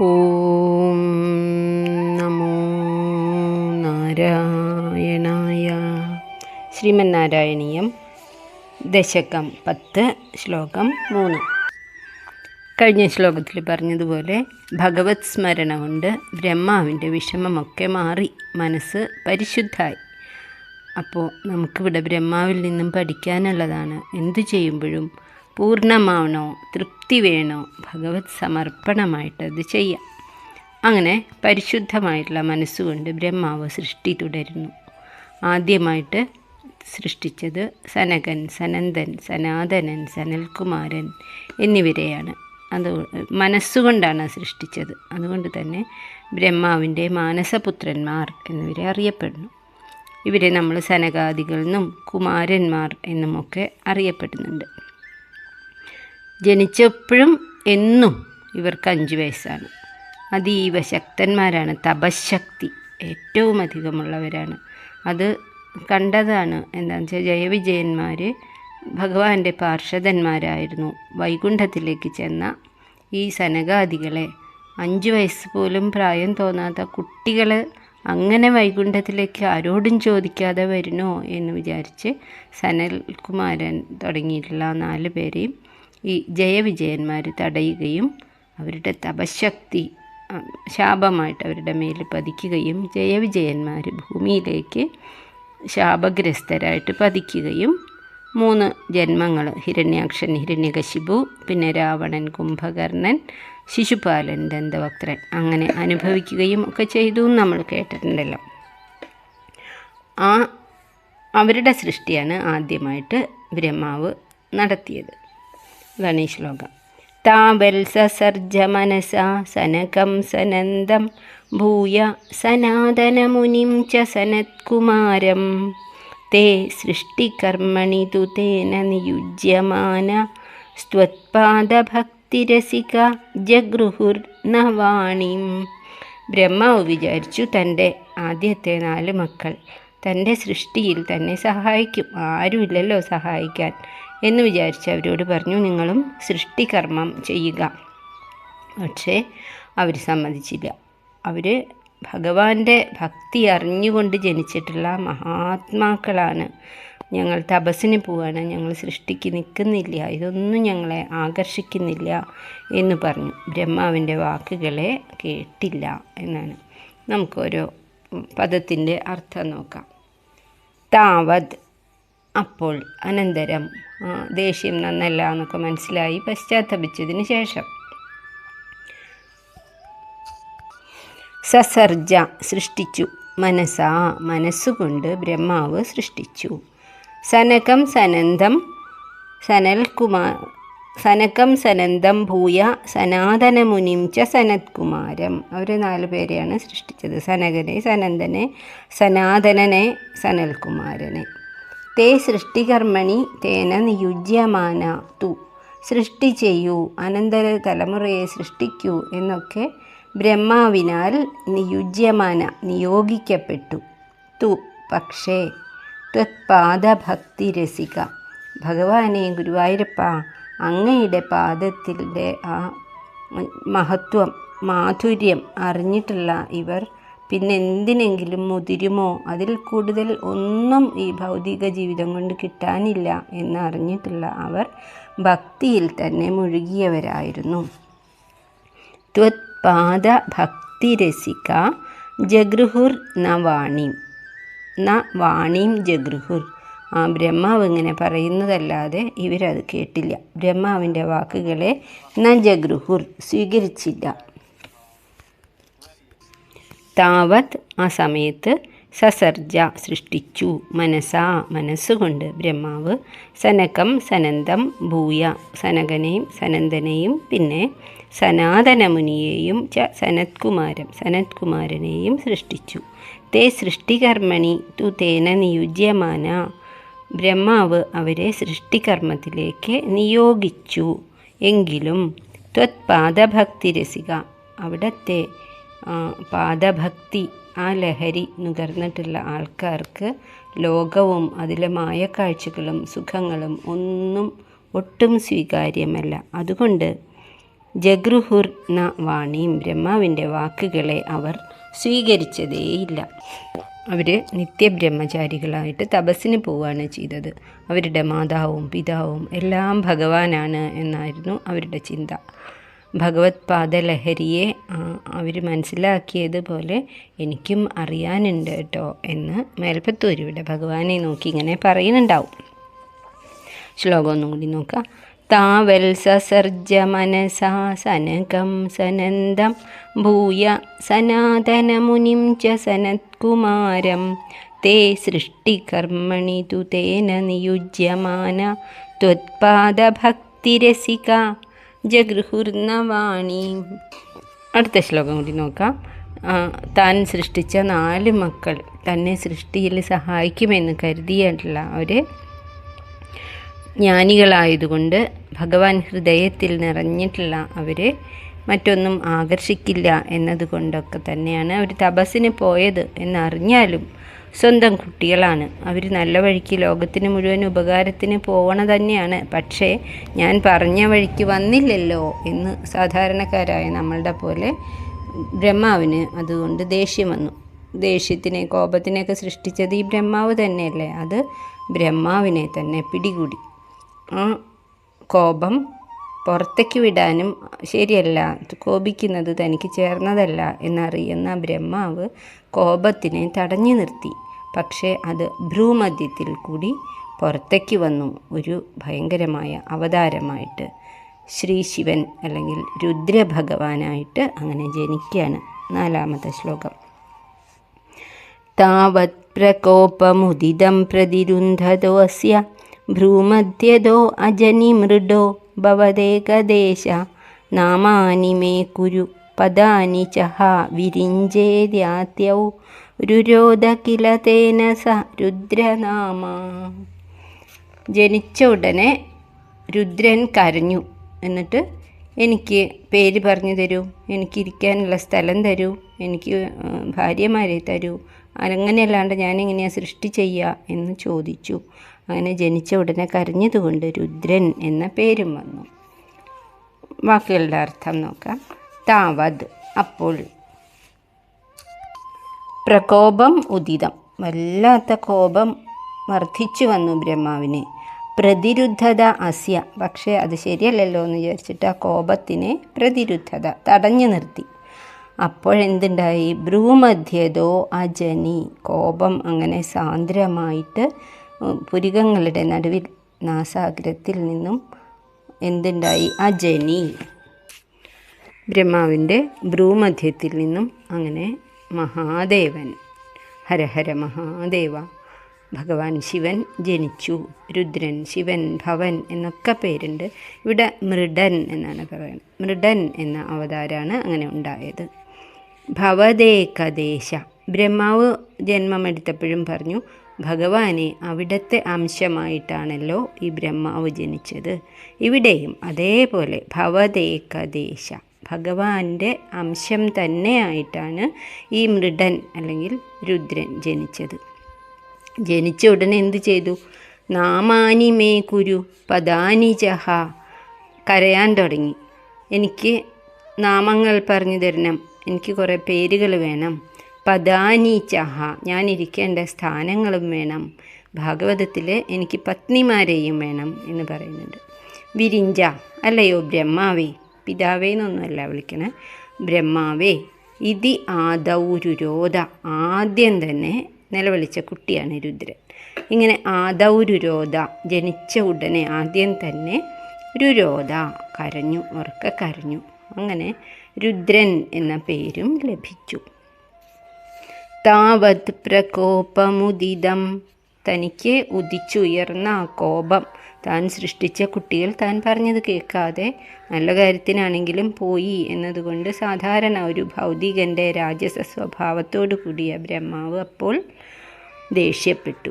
ഓം നമോ നാരായണായ. ശ്രീമന്നാരായണീയം ദശകം പത്ത് ശ്ലോകം മൂന്ന്. കഴിഞ്ഞ ശ്ലോകത്തിൽ പറഞ്ഞതുപോലെ ഭഗവത് സ്മരണ കൊണ്ട് ബ്രഹ്മാവിന്റെ വിഷമമൊക്കെ മാറി മനസ്സ് പരിശുദ്ധായി. അപ്പോൾ നമുക്കിവിടെ ബ്രഹ്മാവിൽ നിന്നും പഠിക്കാനുള്ളതാണ്. എന്തു ചെയ്യുമ്പോഴും പൂർണമാണോ? തൃപ്തി വേണോ? ഭഗവത് സമർപ്പണമായിട്ട് അത് ചെയ്യാം. അങ്ങനെ പരിശുദ്ധമായിട്ടുള്ള മനസ്സുകൊണ്ട് ബ്രഹ്മാവ് സൃഷ്ടി തുടരുന്നു. ആദ്യമായിട്ട് സൃഷ്ടിച്ചത് സനകൻ സനന്ദൻ സനാതനൻ സനൽകുമാരൻ എന്നിവരെയാണ്. അത് മനസ്സുകൊണ്ടാണ് സൃഷ്ടിച്ചത്. അതുകൊണ്ട് തന്നെ ബ്രഹ്മാവിന്റെ മാനസപുത്രന്മാർ എന്നിവരെ അറിയപ്പെടുന്നു. ഇവരെ നമ്മൾ സനകാദികൾ എന്നും കുമാരന്മാർ എന്നുമൊക്കെ അറിയപ്പെടുന്നുണ്ട്. ജനിച്ചപ്പോഴും എന്നും ഇവർക്ക് അഞ്ച് വയസ്സാണ്. അതീവ ശക്തന്മാരാണ്. തപശക്തി ഏറ്റവും അധികമുള്ളവരാണ്. അത് കണ്ടതാണ്. എന്താണെന്ന് വെച്ചാൽ ജയവിജയന്മാർ ഭഗവാന്റെ പാർഷദന്മാരായിരുന്നു. വൈകുണ്ഠത്തിലേക്ക് ചെന്ന ഈ സനകാദികളെ അഞ്ച് വയസ്സ് പോലും പ്രായം തോന്നാത്ത കുട്ടികൾ അങ്ങനെ വൈകുണ്ഠത്തിലേക്ക് ആരോടും ചോദിക്കാതെ വരുന്നോ എന്ന് വിചാരിച്ച് സനൽകുമാരൻ തുടങ്ങിയിട്ടുള്ള നാല് പേരെയും ഈ ജയവിജയന്മാർ തടയുകയും അവരുടെ തപശക്തി ശാപമായിട്ട് അവരുടെ മേൽ പതിക്കുകയും ജയവിജയന്മാർ ഭൂമിയിലേക്ക് ശാപഗ്രസ്തരായിട്ട് പതിക്കുകയും മൂന്ന് ജന്മങ്ങൾ ഹിരണ്യാക്ഷൻ ഹിരണ്യകശിപു പിന്നെ രാവണൻ കുംഭകർണൻ ശിശുപാലൻ ദന്തവക്രൻ അങ്ങനെ അനുഭവിക്കുകയും ഒക്കെ ചെയ്തു നമ്മൾ കേട്ടിട്ടുണ്ടല്ലോ. ആ അവരുടെ സൃഷ്ടിയാണ് ആദ്യമായിട്ട് ബ്രഹ്മാവ് നടത്തിയത്. ഇതാണ് ഈ ശ്ലോകം താവൽ സസർജ മനസ സനകം സനന്ദം ഭൂയ സനാതനമുനിം ച സനത്കുമാരം. തേ സൃഷ്ടികർമ്മണി തു തേന നിയുജ്യമാന. സ്ത്വത്പാദഭക്തിരസിക ജഗൃഹുർ നവാണിം. ബ്രഹ്മാവ് വിചാരിച്ചു തന്റെ ആദ്യത്തെ നാല് മക്കൾ. തന്റെ സൃഷ്ടിയിൽ തന്നെ സഹായിക്കും. ആരുമില്ലല്ലോ സഹായിക്കാൻ. എന്ന് വിചാരിച്ച് അവരോട് പറഞ്ഞു നിങ്ങളും സൃഷ്ടികർമ്മം ചെയ്യുക. പക്ഷേ അവർ സമ്മതിച്ചില്ല. അവർ ഭഗവാന്റെ ഭക്തി അറിഞ്ഞുകൊണ്ട് ജനിച്ചിട്ടുള്ള മഹാത്മാക്കളാണ്. ഞങ്ങൾ തപസ്സിന് പോവാണ് ഞങ്ങൾ സൃഷ്ടിക്ക് നിൽക്കുന്നില്ല ഇതൊന്നും ഞങ്ങളെ ആകർഷിക്കുന്നില്ല എന്ന് പറഞ്ഞു. ബ്രഹ്മാവിന്റെ വാക്കുകളെ കേട്ടില്ല എന്നാണ്. നമുക്കൊരു പദത്തിന്റെ അർത്ഥം നോക്കാം. താവത് അപ്പോൾ അനന്തരം ദേഷ്യം നന്നല്ല എന്നൊക്കെ മനസ്സിലായി പശ്ചാത്തപിച്ചതിന് ശേഷം. സസർജ സൃഷ്ടിച്ചു. മനസ്സാ മനസ്സുകൊണ്ട് ബ്രഹ്മാവ് സൃഷ്ടിച്ചു. സനകം സനന്തം സനൽകുമാർ സനകം സനന്തം ഭൂയ സനാതനമുനിം ച സനത്കുമാരം. അവർ നാല് പേരെയാണ് സൃഷ്ടിച്ചത്. സനകനെ സനന്ദനെ സനാതനനെ സനൽകുമാരനെ. തേ സൃഷ്ടികർമ്മണി തേന നിയുജ്യമാന തു. സൃഷ്ടി ചെയ്യൂ അനന്തര തലമുറയെ സൃഷ്ടിക്കൂ എന്നൊക്കെ ബ്രഹ്മാവിനാൽ നിയുജ്യമാന നിയോഗിക്കപ്പെട്ടു. തു. പക്ഷേ ത്വത്പാദഭക്തി രസിക. ഭഗവാനെ ഗുരുവായൂരപ്പ അങ്ങയുടെ പാദത്തിന്റെ ആ മഹത്വം മാധുര്യം അറിഞ്ഞിട്ടുള്ള ഇവർ പിന്നെ എന്തിനെങ്കിലും മുതിരുമോ? അതിൽ കൂടുതൽ ഒന്നും ഈ ഭൗതിക ജീവിതം കൊണ്ട് കിട്ടാനില്ല എന്നറിഞ്ഞിട്ടുള്ള അവർ ഭക്തിയിൽ തന്നെ മുഴുകിയവരായിരുന്നു. ത്വത്പാദ ഭക്തിരസിക ജഗൃഹുർ ന വാണിം. ന വാണിം ജഗൃഹുർ. ആ ബ്രഹ്മാവ് ഇങ്ങനെ പറയുന്നതല്ലാതെ ഇവരത് കേട്ടില്ല. ബ്രഹ്മാവിന്റെ വാക്കുകളെ ന ജഗൃഹുർ സ്വീകരിച്ചില്ല. താവത് ആ സമയത്ത് സസർജ സൃഷ്ടിച്ചു. മനസാ മനസ്സുകൊണ്ട് ബ്രഹ്മാവ് സനകം സനന്തം ഭൂയ സനകനെയും സനന്ദനെയും പിന്നെ സനാതനമുനിയെയും ച സനത്കുമാരം സനത്കുമാരനെയും സൃഷ്ടിച്ചു. തേ സൃഷ്ടികർമ്മണി തു തേന നിയുജ്യമാന. ബ്രഹ്മാവ് അവരെ സൃഷ്ടികർമ്മത്തിലേക്ക് നിയോഗിച്ചു. എങ്കിലും ത്വത്പാദഭക്തിരസിക അവിടത്തെ പാദഭക്തി ആ ലഹരി നുകർന്നിട്ടുള്ള ആൾക്കാർക്ക് ലോകവും അതിലെ മായക്കാഴ്ചകളും സുഖങ്ങളും ഒന്നും ഒട്ടും സ്വീകാര്യമല്ല. അതുകൊണ്ട് ജഗ്രുഹുർ ന വാണിയും ബ്രഹ്മാവിന്റെ വാക്കുകളെ അവർ സ്വീകരിച്ചതേയില്ല. അവർ നിത്യബ്രഹ്മചാരികളായിട്ട് തപസ്സിന് പോവുകയാണ് ചെയ്തത്. അവരുടെ മാതാവും പിതാവും എല്ലാം ഭഗവാനാണ് എന്നായിരുന്നു അവരുടെ ചിന്ത. ഭഗവത് പാദലഹരിയെ അവർ മനസ്സിലാക്കിയതുപോലെ എനിക്കും അറിയാനുണ്ട് കേട്ടോ എന്ന് മേൽപ്പത്തൂരിവിടെ ഭഗവാനെ നോക്കി ഇങ്ങനെ പറയുന്നുണ്ടാവും. ശ്ലോകം ഒന്നും കൂടി നോക്കാം. താവൽ സസർജ മനസാ സനകം സനന്ദം ഭൂയ സനാതനമുനിം ച സനത്കുമാരം. തേ സൃഷ്ടികർമ്മണി തു തേന നിയുജ്യമാന. ത്വത്പാദഭക്തിരസിക ജഗൃഹുർണവാണി അടുത്ത ശ്ലോകം കൂടി നോക്കാം. താൻ സൃഷ്ടിച്ച നാല് മക്കൾ തന്നെ സൃഷ്ടിയിൽ സഹായിക്കുമെന്ന് കരുതിയിട്ടുള്ള അവർ ജ്ഞാനികളായതുകൊണ്ട് ഭഗവാൻ ഹൃദയത്തിൽ നിറഞ്ഞിട്ടുള്ള അവരെ മറ്റൊന്നും ആകർഷിക്കില്ല എന്നതുകൊണ്ടൊക്കെ തന്നെയാണ് അവർ തപസ്സിന് പോയത് എന്നറിഞ്ഞാലും സ്വന്തം കുട്ടികളാണ്. അവർ നല്ല വഴിക്ക് ലോകത്തിന് മുഴുവൻ ഉപകാരത്തിന് പോവണ തന്നെയാണ്. പക്ഷേ ഞാൻ പറഞ്ഞ വഴിക്ക് വന്നില്ലല്ലോ എന്ന് സാധാരണക്കാരായ നമ്മളുടെ പോലെ ബ്രഹ്മാവിന് അതുകൊണ്ട് ദേഷ്യം വന്നു. ദേഷ്യത്തിനെ കോപത്തിനെയൊക്കെ സൃഷ്ടിച്ചത് ഈ ബ്രഹ്മാവ് തന്നെയല്ലേ? അത് ബ്രഹ്മാവിനെ തന്നെ പിടികൂടി. ആ കോപം പുറത്തേക്ക് വിടാനും ശരിയല്ല. കോപിക്കുന്നത് തനിക്ക് ചേർന്നതല്ല എന്നറിയുന്ന ബ്രഹ്മാവ് കോപത്തിനെ തടഞ്ഞു നിർത്തി. പക്ഷേ അത് ഭ്രൂമധ്യത്തിൽ കൂടി പുറത്തേക്ക് വന്നു ഒരു ഭയങ്കരമായ അവതാരമായിട്ട്. ശ്രീ ശിവൻ അല്ലെങ്കിൽ രുദ്രഭഗവാനായിട്ട് അങ്ങനെ ജനിക്കുകയാണ് നാലാമത്തെ ശ്ലോകം. താവത് പ്രകോപമുദിതം പ്രതിരുന്ധതോസ്യ ഭ്രൂമധ്യതോ അജനി മൃഡോ ഭവദേകദേശ നാമാനി മേ കുരു പദാനി ചഹ വിരിഞ്ചേദ്യാത്യൗ രുരോധ കില തേന സ രുദ്രനാമ. ജനിച്ച ഉടനെ രുദ്രൻ കരഞ്ഞു. എന്നിട്ട് എനിക്ക് പേര് പറഞ്ഞു തരൂ എനിക്ക് ഇരിക്കാനുള്ള സ്ഥലം തരൂ എനിക്ക് ഭാര്യമാരെ തരൂ. അങ്ങനെയല്ലാണ്ട് ഞാനെങ്ങനെയാണ് സൃഷ്ടി ചെയ്യുക എന്ന് ചോദിച്ചു. അങ്ങനെ ജനിച്ച ഉടനെ കരഞ്ഞതുകൊണ്ട് രുദ്രൻ എന്ന പേരും വന്നു. വാക്കുകളുടെ അർത്ഥം നോക്കാം. താവത്. അപ്പോൾ പ്രകോപം ഉദിതം. വല്ലാത്ത കോപം വർദ്ധിച്ചു വന്നു ബ്രഹ്മാവിന്. പ്രതിരുദ്ധത അസ്യ. പക്ഷേ അത് ശരിയല്ലല്ലോ എന്ന് വിചാരിച്ചിട്ട് ആ കോപത്തിനെ പ്രതിരുദ്ധത തടഞ്ഞു നിർത്തി. അപ്പോഴെന്തുണ്ടായി? ഭ്രൂമധ്യതോ അജനി. കോപം അങ്ങനെ സാന്ദ്രമായിട്ട് പുരികങ്ങളുടെ നടുവിൽ നാസാഗ്രത്തിൽ നിന്നും എന്തുണ്ടായി? അജനി. ബ്രഹ്മാവിന്റെ ഭ്രൂമധ്യത്തിൽ നിന്നും അങ്ങനെ മഹാദേവൻ. ഹരഹര മഹാദേവ. ഭഗവാൻ ശിവൻ ജനിച്ചു രുദ്രൻ ശിവൻ ഭവൻ എന്നൊക്കെ പേരുണ്ട്. ഇവിടെ മൃഡൻ എന്നാണ് പറയുന്നത്. മൃഡൻ എന്ന അവതാരമാണ് അങ്ങനെ ഉണ്ടായത്. ഭവദേകദേശ ബ്രഹ്മാവ് ജന്മമെടുത്തപ്പോഴും പറഞ്ഞു ഭഗവാനെ അവിടുത്തെ അംശമായിട്ടാണല്ലോ ഈ ബ്രഹ്മാവ് ജനിച്ചത്. ഇവിടെയും അതേപോലെ ഭവദേകദേശ ഭഗവാന്റെ അംശം തന്നെയായിട്ടാണ് ഈ മൃഡൻ അല്ലെങ്കിൽ രുദ്രൻ ജനിച്ചത്. ജനിച്ച ഉടനെ എന്ത് ചെയ്തു? നാമാനി മേ കുരു പദാനി ജഹ കരയാൻ തുടങ്ങി. എനിക്ക് നാമങ്ങൾ പറഞ്ഞു തരണം. എനിക്ക് കുറേ പേരുകൾ വേണം. പദാനി ചഹ ഞാൻ ഇരിക്കേണ്ട സ്ഥാനങ്ങളും വേണം. ഭാഗവതത്തിൽ എനിക്ക് പത്നിമാരെയും വേണം എന്ന് പറയുന്നുണ്ട്. വിരിഞ്ച അല്ലയോ ബ്രഹ്മാവേ പിതാവേ എന്നൊന്നുമല്ല വിളിക്കണേ. ബ്രഹ്മാവേ ഇതി ആദൗരുരോധ ആദ്യം തന്നെ നിലവിളിച്ച കുട്ടിയാണ് രുദ്രൻ. ഇങ്ങനെ ആദൗരുരോധ ജനിച്ച ഉടനെ ആദ്യം തന്നെ രുരോധ കരഞ്ഞു ഉറക്കെ കരഞ്ഞു. അങ്ങനെ രുദ്രൻ എന്ന പേരും ലഭിച്ചു. താവത് പ്രകോപമുദിതം തനിക്ക് ഉദിച്ചുയർന്ന കോപം താൻ സൃഷ്ടിച്ച കുട്ടികൾ താൻ പറഞ്ഞത് കേൾക്കാതെ നല്ല കാര്യത്തിനാണെങ്കിലും പോയി എന്നതുകൊണ്ട് സാധാരണ ഒരു ഭൗതികന്റെ രാജസ സ്വഭാവത്തോടു കൂടിയ ബ്രഹ്മാവ് അപ്പോൾ ദേഷ്യപ്പെട്ടു.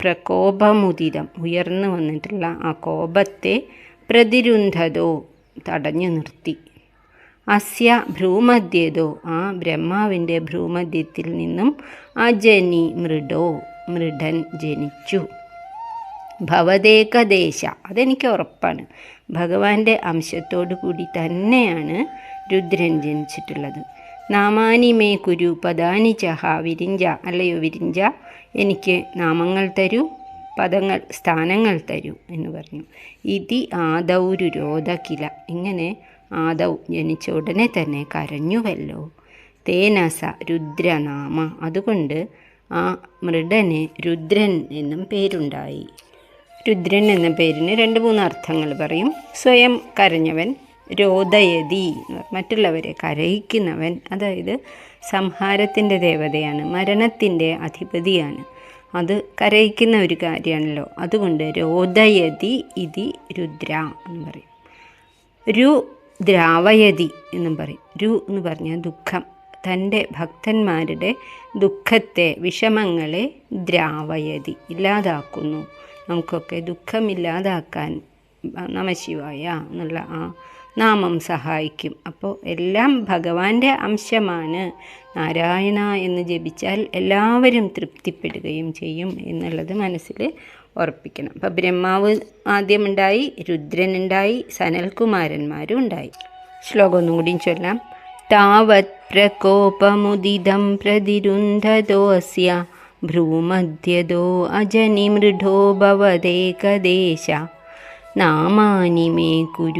പ്രകോപമുദിതം ഉയർന്നു വന്നിട്ടുള്ള ആ കോപത്തെ പ്രതിരുന്ധതോ തടഞ്ഞു നിർത്തി. അസ്യ ഭ്രൂമധ്യതോ ആ ബ്രഹ്മാവിന്റെ ഭ്രൂമധ്യത്തിൽ നിന്നും അജനി മൃഡോ മൃഡൻ ജനിച്ചു. ഭവതേകദേശ അതെനിക്ക് ഉറപ്പാണ്. ഭഗവാന്റെ അംശത്തോടു കൂടി തന്നെയാണ് രുദ്രൻ ജനിച്ചിട്ടുള്ളത്. നാമാനി മേ കുരു പദാനി ചഹ വിരിഞ്ച അല്ലയോ വിരിഞ്ച എനിക്ക് നാമങ്ങൾ തരൂ പദങ്ങൾ സ്ഥാനങ്ങൾ തരൂ എന്ന് പറഞ്ഞു. ഇതി ആദൗരു രോധകില. ഇങ്ങനെ ആദൗ ജനിച്ച ഉടനെ തന്നെ കരഞ്ഞുവല്ലോ. തേനസ രുദ്രനാമ. അതുകൊണ്ട് ആ മൃഡന് രുദ്രൻ എന്നും പേരുണ്ടായി. രുദ്രൻ എന്ന പേരിന് രണ്ട് മൂന്ന് അർത്ഥങ്ങൾ പറയും. സ്വയം കരഞ്ഞവൻ രോദയതി മറ്റുള്ളവരെ കരയിക്കുന്നവൻ അതായത് സംഹാരത്തിന്റെ ദേവതയാണ് മരണത്തിന്റെ അധിപതിയാണ്. അത് കരയിക്കുന്ന ഒരു കാര്യമാണല്ലോ. അതുകൊണ്ട് രോദയതി ഇതി രുദ്ര എന്ന് പറയും. രു ദ്രാവയതി എന്നും പറയും. രു എന്ന് പറഞ്ഞാൽ ദുഃഖം. തന്റെ ഭക്തന്മാരുടെ ദുഃഖത്തെ വിഷമങ്ങളെ ദ്രാവയതി ഇല്ലാതാക്കുന്നു. നമുക്കൊക്കെ ദുഃഖമില്ലാതാക്കാൻ നമശിവായ എന്നുള്ള ആ നാമം സഹായിക്കും. അപ്പോൾ എല്ലാം ഭഗവാന്റെ അംശമാണ്. നാരായണ എന്ന് ജപിച്ചാൽ എല്ലാവരും തൃപ്തിപ്പെടുകയും ചെയ്യും എന്നുള്ളത് മനസ്സിൽ ഉറപ്പിക്കണം. അപ്പം ബ്രഹ്മാവ് ആദ്യമുണ്ടായി രുദ്രനുണ്ടായി സനൽകുമാരന്മാരും ഉണ്ടായി. ശ്ലോകം ഒന്നും കൂടി ചൊല്ലാം. താവത് പ്രകോപമുദിതം പ്രതിരുന്ധതോസ്യ ഭ്രൂമധ്യതോ അജനിമൃഢോ ഭവദേകദേശ നാമാനി മേ കുരു.